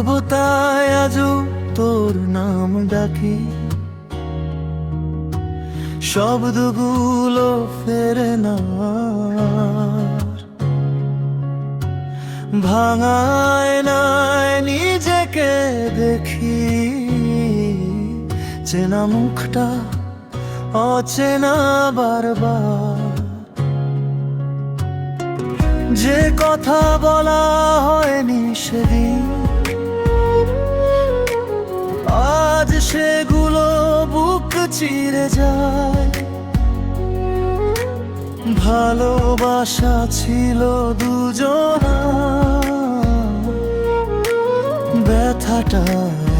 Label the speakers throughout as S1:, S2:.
S1: নীরবতায় আজও তোর নাম ডাকি। শব্দগুলো ফেরে না। ভাঙায় নাই নিজেকে দেখি। চেনা মুখটা অচেনা বারবার। যে কথা বলা হয়নি সেদিন বুক চিরে যায় ভালোবাসা ছিল দুজনা ব্যথাটা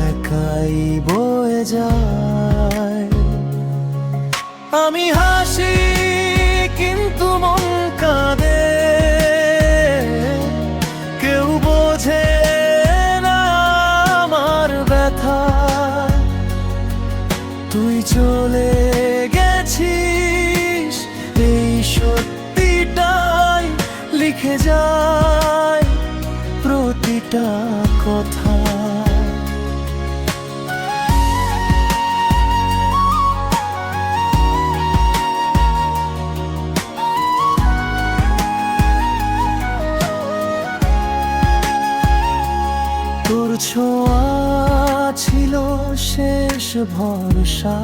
S1: একাই বয়ে যায় আমি হাসি কিন্তু মন কাঁদে কেউ বোঝে না আমার ব্যথা চলে গেছিস এই সত্যিটাই লিখে যায় প্রতিটা কথা। তোর ছোঁয়া ছিল শেষ ভরসা।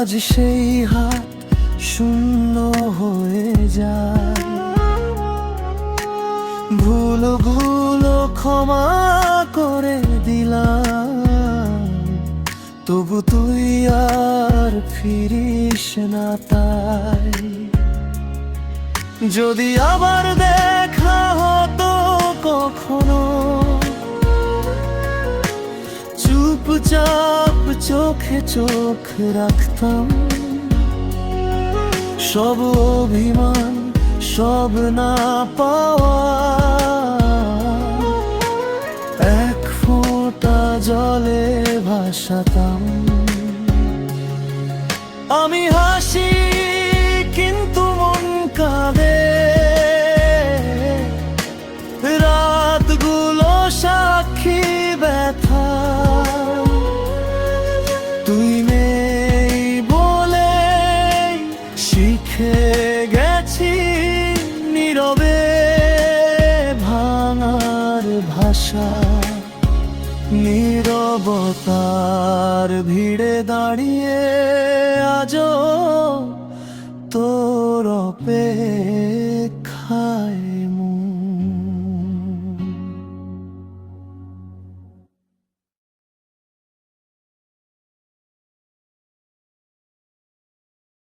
S1: আজ সেই হাত শূন্য হয়ে যায়। ভুলগুলো ক্ষমা করে দিলাম। তবু তুই আর ফিরিস না তাই। যদি আবার চোখে চোখ রাখতাম। সব অভিমান সব না পাওয়া। এক ফোঁটা জলে ভাসাতাম। আমি তুই নেই বলে শিখে গেছি নীরবে ভাঙার ভাষা নীরবতার ভিড়ে দাঁড়িয়ে আজ তোর অপেক্ষা।